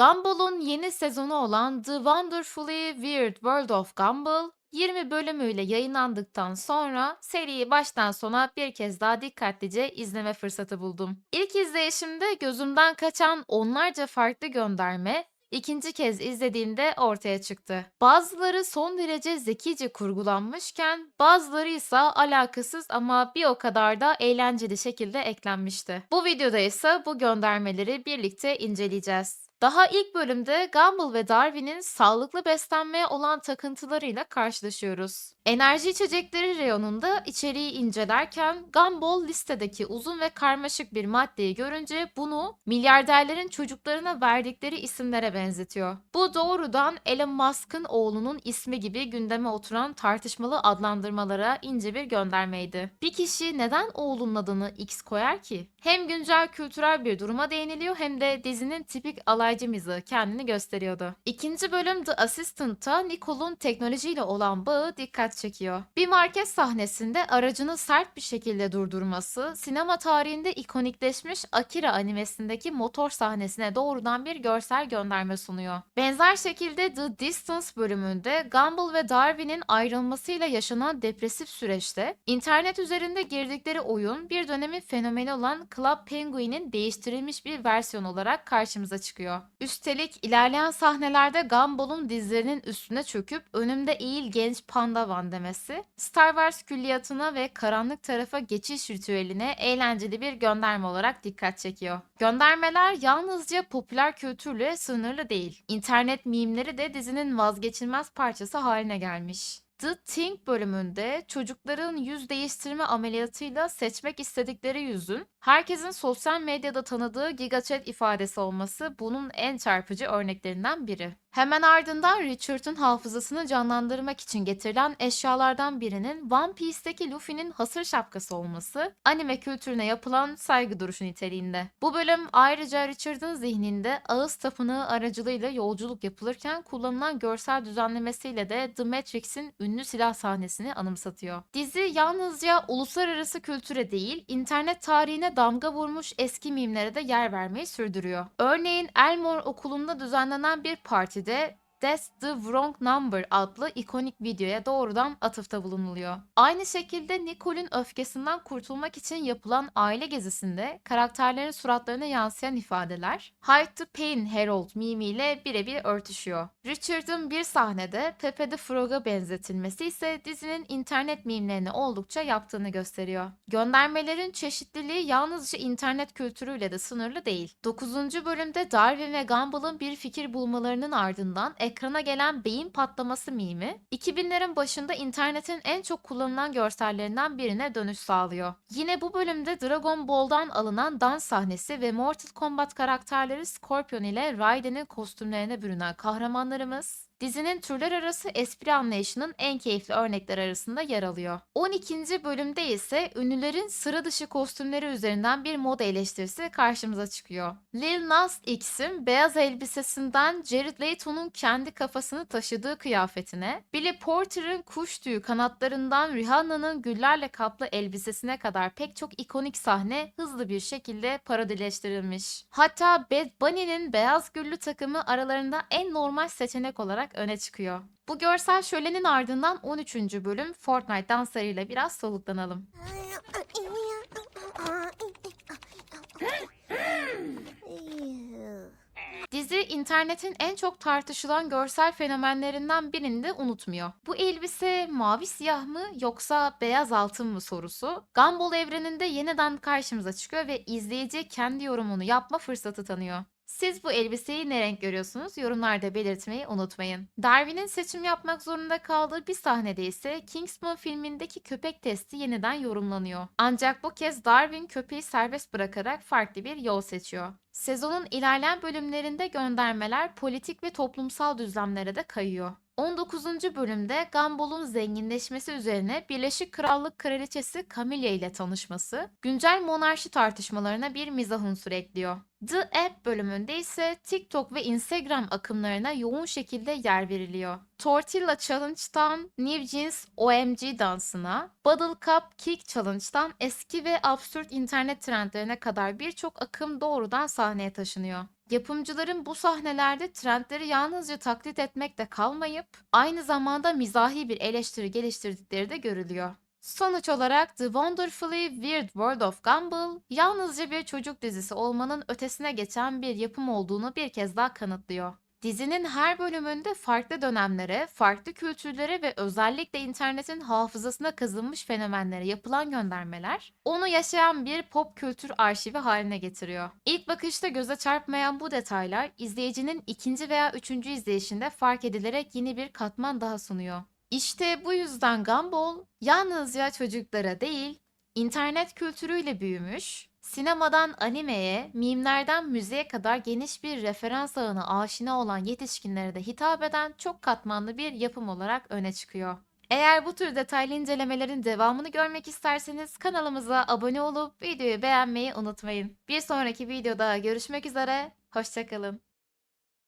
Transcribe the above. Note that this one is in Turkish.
Gumball'un yeni sezonu olan The Wonderfully Weird World of Gumball 20 bölümüyle yayınlandıktan sonra seriyi baştan sona bir kez daha dikkatlice izleme fırsatı buldum. İlk izleyişimde gözümden kaçan onlarca farklı gönderme ikinci kez izlediğimde ortaya çıktı. Bazıları son derece zekice kurgulanmışken bazıları ise alakasız ama bir o kadar da eğlenceli şekilde eklenmişti. Bu videoda ise bu göndermeleri birlikte inceleyeceğiz. Daha ilk bölümde Gumball ve Darwin'in sağlıklı beslenmeye olan takıntılarıyla karşılaşıyoruz. Enerji içecekleri reyonunda içeriği incelerken Gumball listedeki uzun ve karmaşık bir maddeyi görünce bunu milyarderlerin çocuklarına verdikleri isimlere benzetiyor. Bu doğrudan Elon Musk'ın oğlunun ismi gibi gündeme oturan tartışmalı adlandırmalara ince bir göndermeydi. Bir kişi neden oğlunun adını X koyar ki? Hem güncel kültürel bir duruma değiniliyor hem de dizinin tipik alaycı mizahı kendini gösteriyordu. İkinci bölüm The Assistant'ta Nicole'un teknolojiyle olan bağı dikkat çekiyor. Bir market sahnesinde aracını sert bir şekilde durdurması, sinema tarihinde ikonikleşmiş Akira animesindeki motor sahnesine doğrudan bir görsel gönderme sunuyor. Benzer şekilde The Distance bölümünde Gumball ve Darwin'in ayrılmasıyla yaşanan depresif süreçte internet üzerinde girdikleri oyun bir dönemin fenomeni olan Club Penguin'in değiştirilmiş bir versiyon olarak karşımıza çıkıyor. Üstelik ilerleyen sahnelerde Gumball'un dizlerinin üstüne çöküp önümde eğil genç pandavan demesi, Star Wars külliyatına ve karanlık tarafa geçiş ritüeline eğlenceli bir gönderme olarak dikkat çekiyor. Göndermeler yalnızca popüler kültürle sınırlı değil. İnternet mimleri de dizinin vazgeçilmez parçası haline gelmiş. The Thing bölümünde çocukların yüz değiştirme ameliyatıyla seçmek istedikleri yüzün herkesin sosyal medyada tanıdığı GigaChat ifadesi olması bunun en çarpıcı örneklerinden biri. Hemen ardından Richard'ın hafızasını canlandırmak için getirilen eşyalardan birinin One Piece'teki Luffy'nin hasır şapkası olması anime kültürüne yapılan saygı duruşu niteliğinde. Bu bölüm ayrıca Richard'ın zihninde ağız tapınağı aracılığıyla yolculuk yapılırken kullanılan görsel düzenlemesiyle de The Matrix'in ünlü silah sahnesini anımsatıyor. Dizi yalnızca uluslararası kültüre değil, internet tarihine damga vurmuş eski mimlere de yer vermeyi sürdürüyor. Örneğin Elmore okulunda düzenlenen bir partide That's the Wrong Number adlı ikonik videoya doğrudan atıfta bulunuluyor. Aynı şekilde Nicole'ün öfkesinden kurtulmak için yapılan aile gezisinde karakterlerin suratlarına yansıyan ifadeler Hide the Pain Harold mimiyle birebir örtüşüyor. Richard'ın bir sahnede Pepe the Frog'a benzetilmesi ise dizinin internet mimlerini oldukça yaptığını gösteriyor. Göndermelerin çeşitliliği yalnızca internet kültürüyle de sınırlı değil. 9. bölümde Darwin ve Gumball'ın bir fikir bulmalarının ardından ekrana gelen beyin patlaması mimi, 2000'lerin başında internetin en çok kullanılan görsellerinden birine dönüş sağlıyor. Yine bu bölümde Dragon Ball'dan alınan dans sahnesi ve Mortal Kombat karakterleri Scorpion ile Raiden'in kostümlerine bürünen kahramanlarımız, dizinin türler arası espri anlayışının en keyifli örnekler arasında yer alıyor. 12. bölümde ise ünlülerin sıra dışı kostümleri üzerinden bir moda eleştirisi karşımıza çıkıyor. Lil Nas X'in beyaz elbisesinden Jared Leto'nun kendi kafasını taşıdığı kıyafetine, Billy Porter'ın kuş tüyü kanatlarından Rihanna'nın güllerle kaplı elbisesine kadar pek çok ikonik sahne hızlı bir şekilde parodileştirilmiş. Hatta Bad Bunny'nin beyaz güllü takımı aralarında en normal seçenek olarak öne çıkıyor. Bu görsel şölenin ardından 13. bölüm Fortnite danslarıyla biraz soluklanalım. Dizi internetin en çok tartışılan görsel fenomenlerinden birini de unutmuyor. Bu elbise mavi siyah mı yoksa beyaz altın mı sorusu Gumball evreninde yeniden karşımıza çıkıyor ve izleyici kendi yorumunu yapma fırsatı tanıyor. Siz bu elbiseyi ne renk görüyorsunuz? Yorumlarda belirtmeyi unutmayın. Darwin'in seçim yapmak zorunda kaldığı bir sahnede ise Kingsman filmindeki köpek testi yeniden yorumlanıyor. Ancak bu kez Darwin köpeği serbest bırakarak farklı bir yol seçiyor. Sezonun ilerleyen bölümlerinde göndermeler politik ve toplumsal düzlemlere de kayıyor. 19. bölümde Gumball'un zenginleşmesi üzerine Birleşik Krallık Kraliçesi Camilla ile tanışması, güncel monarşi tartışmalarına bir mizah unsuru ekliyor. The App bölümünde ise TikTok ve Instagram akımlarına yoğun şekilde yer veriliyor. Tortilla Challenge'dan New Jeans OMG dansına, Bottle Cup Kick Challenge'dan eski ve absürt internet trendlerine kadar birçok akım doğrudan sahneye taşınıyor. Yapımcıların bu sahnelerde trendleri yalnızca taklit etmekle kalmayıp aynı zamanda mizahi bir eleştiri geliştirdikleri de görülüyor. Sonuç olarak The Wonderfully Weird World of Gumball yalnızca bir çocuk dizisi olmanın ötesine geçen bir yapım olduğunu bir kez daha kanıtlıyor. Dizinin her bölümünde farklı dönemlere, farklı kültürlere ve özellikle internetin hafızasına kazınmış fenomenlere yapılan göndermeler, onu yaşayan bir pop kültür arşivi haline getiriyor. İlk bakışta göze çarpmayan bu detaylar, izleyicinin ikinci veya üçüncü izleyişinde fark edilerek yeni bir katman daha sunuyor. İşte bu yüzden Gumball yalnızca çocuklara değil, internet kültürüyle büyümüş, sinemadan animeye, mimlerden müziğe kadar geniş bir referans ağına aşina olan yetişkinlere de hitap eden çok katmanlı bir yapım olarak öne çıkıyor. Eğer bu tür detaylı incelemelerin devamını görmek isterseniz kanalımıza abone olup videoyu beğenmeyi unutmayın. Bir sonraki videoda görüşmek üzere, hoşçakalın.